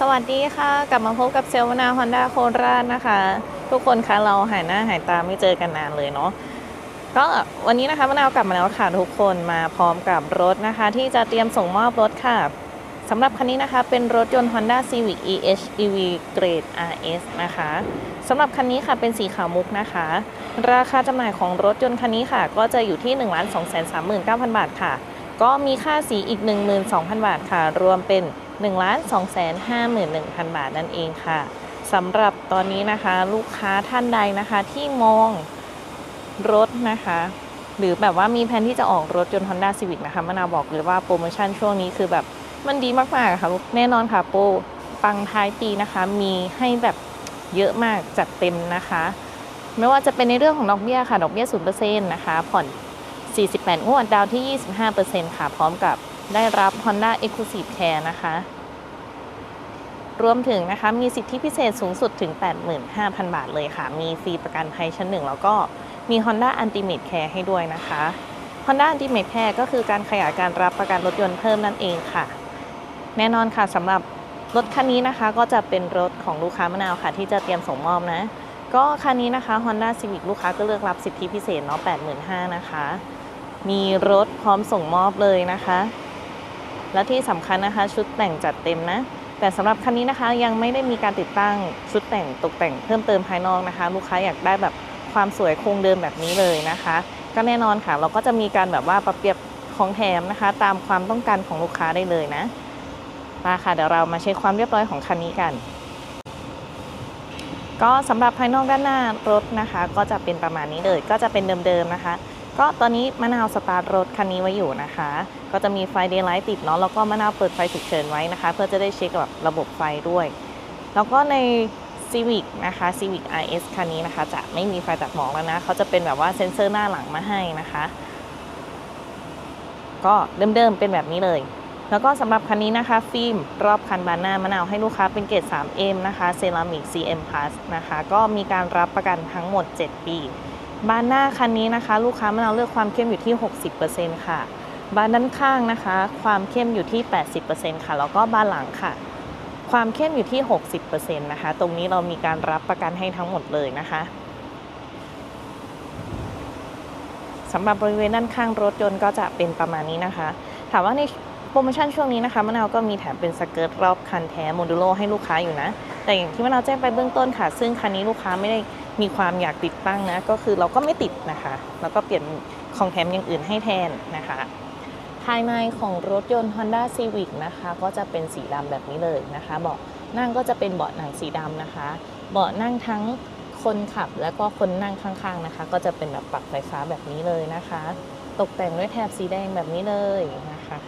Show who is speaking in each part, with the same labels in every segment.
Speaker 1: สวัสดีค่ะ กลับมาพบกับเซลล์มนาฮอนด้าโคราชนะคะ ทุกคนคะเราหายหน้าหายตาไม่เจอกันนานเลยเนาะก็วันนี้นะคะมะนาวกลับมาแล้วค่ะทุกคนมาพร้อมกับรถนะคะ ที่จะเตรียมส่งมอบรถค่ะสำหรับคันนี้นะคะ เป็นรถยนต์ Honda Civic EH EV Grade RS นะคะสำหรับคันนี้ค่ะเป็นสีขาวมุกนะคะ ราคาจำหน่ายของรถยนต์คันนี้ค่ะ ก็จะอยู่ที่ 1 2 3 9 0 0 0 บาทค่ะ ก็มีค่าสีอีก 12,000 บาทค่ะ รวมเป็น 1 2 5 1 0 0 0 บาทนั่นเองค่ะสำหรับตอนนี้นะคะลูกค้าท่านใดนะคะที่มองรถนะคะ หรือแบบว่ามีแผนที่จะออกรถยนต์ Honda Civic นะคะมะนาวบอกเลยว่าโปรโมชั่นช่วงนี้คือแบบมันดีมากๆค่ะแน่นอนค่ะโปรปังท้ายปีนะคะ มีให้แบบเยอะมากจัดเต็มนะคะ ไม่ว่าจะเป็นในเรื่องของดอกเบี้ยค่ะดอกเบี้ย0%นะคะผ่อน 48 งวดดาวน์ที่ 25%ค่ะ พร้อมกับ ได้รับ Honda Exclusive Care นะคะ รวมถึงนะคะ มีสิทธิพิเศษสูงสุดถึง 85,000 บาทเลยค่ะ มีฟรีประกันภัยชั้นหนึ่งแล้วก็มี Honda Ultimate Care ให้ด้วยนะคะ Honda Ultimate Care ก็คือการขยายการรับประกันรถยนต์เพิ่มนั่นเองค่ะ แน่นอนค่ะสำหรับรถคันนี้นะคะก็จะเป็นรถของลูกค้ามะนาวค่ะ ที่จะเตรียมส่งมอบนะ ก็คันนี้นะคะ Honda Civic ลูกค้าก็เลือกรับสิทธิพิเศษเนาะ85,000นะคะ มีรถพร้อมส่งมอบเลยนะคะ และที่สำคัญนะคะ ชุดแต่งจัดเต็มนะ แต่สำหรับคันนี้นะคะยังไม่ได้มีการติดตั้งชุดแต่งตกแต่งเพิ่มเติมภายนอกนะคะ ลูกค้าอยากได้แบบความสวยคงเดิมแบบนี้เลยนะคะ ก็แน่นอนค่ะ เราก็จะมีการแบบว่าปรับเปรียบของแถมนะคะ ตามความต้องการของลูกค้าได้เลยนะมาค่ะเดี๋ยวเรามาเช็คความเรียบร้อยของคันนี้กัน ก็สำหรับภายนอกด้านหน้ารถนะคะ ก็จะเป็นประมาณนี้เลย ก็จะเป็นเดิมๆนะคะ ก็ตอนนี้มะนาวสตาร์ทรถคันนี้ไว้อยู่นะคะ ก็จะมีไฟเดย์ไลท์ติดเนาะแล้วก็มะนาวเปิดไฟฉุกเฉินไว้นะคะ เพื่อจะได้เช็คแบบระบบไฟด้วย แล้วก็ใน Civic นะคะ Civic RS คันนี้นะคะ จะไม่มีไฟตัดหมอกแล้วนะ เขาจะเป็นแบบว่าเซ็นเซอร์หน้าหลังมาให้นะคะ ก็เดิมๆเป็นแบบนี้เลย แล้วก็สำหรับคันนี้นะคะ ฟิล์มรอบคันบานหน้ามะนาวให้ลูกค้าเป็นเกรด 3M นะคะเซรามิก CM Plus นะคะ ก็มีการรับประกันทั้งหมด 7 ปี บานหน้าคันนี้นะคะ ลูกค้ามะนาวเลือกความเข้มอยู่ที่ 60%ค่ะ บานด้านข้างนะคะ ความเข้มอยู่ที่ 80%ค่ะ แล้วก็บานหลังค่ะ ความเข้มอยู่ที่ 60%นะคะ ตรงนี้เรามีการรับประกันให้ทั้งหมดเลยนะคะสำหรับบริเวณด้านข้างรถยนต์ก็จะเป็นประมาณนี้นะคะ ถามว่าในโปรโมชั่นช่วงนี้นะคะมะนาวก็มีแถมเป็นสเกิร์ตรอบคันแท้โมดูโลให้ลูกค้าอยู่นะ แต่อย่างที่มะนาแจ้งไปเบื้องต้นค่ะ ซึ่งคันนี้ลูกค้าไม่ได้มีความอยากติดตั้งนะ ก็คือเราก็ไม่ติดนะคะ แล้วก็เปลี่ยนของแถมอย่างอื่นให้แทนนะคะ ภายในของรถยนต์ Honda Civic นะคะ ก็จะเป็นสีดำแบบนี้เลยนะคะเบาะนั่งก็จะเป็นเบาะหนังสีดำนะคะ เบาะนั่งทั้งคนขับแล้วก็คนนั่งข้างๆนะคะ ก็จะเป็นแบบปรับไฟฟ้าแบบนี้เลยนะคะ ตกแต่งด้วยแถบสีแดงแบบนี้เลยนะคะ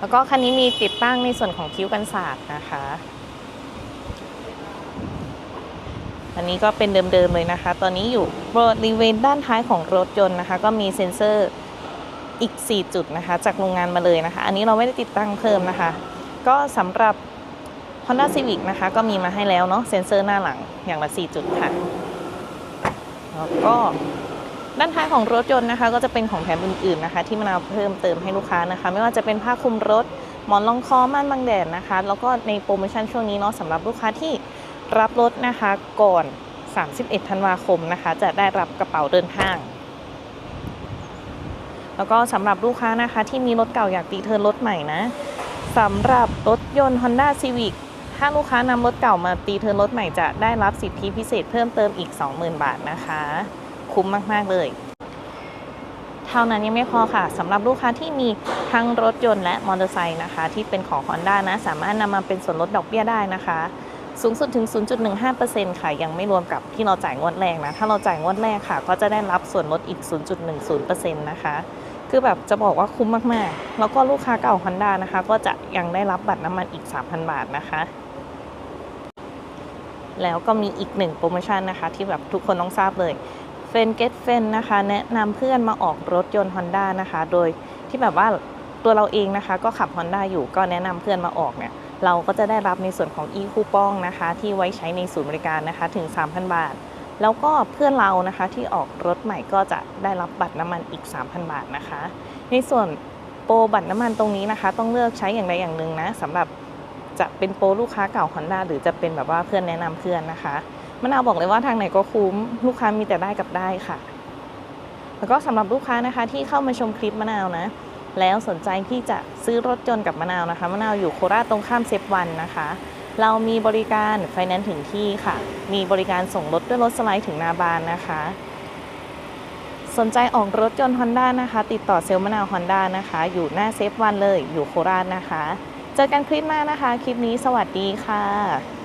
Speaker 1: แล้วก็คันนี้มีติดตั้งในส่วนของคิ้วกันศาสตร์นะคะ อันนี้ก็เป็นเดิมๆเลยนะคะ ตอนนี้อยู่บริเวณด้านท้ายของรถยนต์นะคะ ก็มีเซ็นเซอร์อีก 4 จุดนะคะ จากโรงงานมาเลยนะคะ อันนี้เราไม่ได้ติดตั้งเพิ่มนะคะ ก็สำหรับ Honda Civic นะคะ ก็มีมาให้แล้วเนาะเซ็นเซอร์หน้าหลังอย่างละ 4 จุดค่ะ แล้วก็ ด้านท้ายของรถยนต์นะคะ ก็จะเป็นของแถมอื่นๆนะคะ ที่มะนาวเพิ่มเติมให้ลูกค้านะคะ ไม่ว่าจะเป็นผ้าคลุมรถหมอนรองคอม่านบังแดดนะคะ แล้วก็ในโปรโมชั่นช่วงนี้เนาะสำหรับลูกค้าที่รับรถนะคะก่อน 31 ธันวาคมนะคะ จะได้รับกระเป๋าเดินทาง แล้วก็สำหรับลูกค้านะคะ ที่มีรถเก่าอยากตีเทิร์นรถใหม่นะสำหรับรถยนต์ Honda Civic ถ้าลูกค้านำรถเก่ามาตีเทิร์นรถใหม่จะได้รับสิทธิพิเศษเพิ่มเติมอีก 20,000 บาทนะคะ คุ้มมาก ๆ เลย เท่านั้นยังไม่พอค่ะสำหรับลูกค้าที่มีทั้งรถยนต์และมอเตอร์ไซค์นะคะ ที่เป็นของ Honda นะ สามารถนำมาเป็นส่วนลดดอกเบี้ยได้นะคะ สูงสุดถึง 0.15%ค่ะ ยังไม่รวมกับที่เราจ่ายงวดแรกนะ ถ้าเราจ่ายงวดแรกค่ะ ก็จะได้รับส่วนลดอีก 0.10%นะคะคือแบบจะบอกว่าคุ้มมาก ๆ แล้วก็ลูกค้าเก่า Honda นะคะ ก็จะยังได้รับบัตรน้ำมันอีก 3,000 บาทนะคะ แล้วก็มีอีกหนึ่งโปรโมชั่นนะคะ ที่แบบทุกคนต้องทราบเลย เฟนเกตเฟนนะคะ แนะนำเพื่อนมาออกรถยนต์ Honda นะคะ โดยที่แบบว่าตัวเราเองนะคะ ก็ขับ Honda อยู่ก็แนะนำเพื่อนมาออกเนี่ยเราก็จะได้รับในส่วนของ e คูปองนะคะ ที่ไว้ใช้ในศูนย์บริการนะคะถึง 3,000 บาท แล้วก็เพื่อนเรานะคะที่ออกรถใหม่ก็จะได้รับบัตรน้ำมันอีก 3,000 บาทนะคะ ในส่วนโปรบัตรน้ำมันตรงนี้นะคะ ต้องเลือกใช้อย่างใดอย่างหนึ่งนะสำหรับจะเป็นโปรลูกค้าเก่า Honda หรือจะเป็นแบบว่าเพื่อนแนะนำเพื่อนนะคะ มะนาวบอกเลยว่าทางไหนก็คุ้ม ลูกค้ามีแต่ได้กับได้ค่ะ แล้วก็สำหรับลูกค้านะคะที่เข้ามาชมคลิปมะนาวนะ แล้วสนใจที่จะซื้อรถยนต์กับมะนาวนะคะมะนาวอยู่โคราชตรงข้ามเซฟวันนะคะ เรามีบริการไฟแนนซ์ถึงที่ค่ะ มีบริการส่งรถด้วยรถสไลด์ถึงนาบานนะคะ สนใจออกรถยนต์ Honda นะคะ ติดต่อเซลล์มะนาว Honda นะคะ อยู่หน้าเซฟวันเลย อยู่โคราชนะคะ เจอกันคลิปหน้านะคะ คลิปนี้สวัสดีค่ะ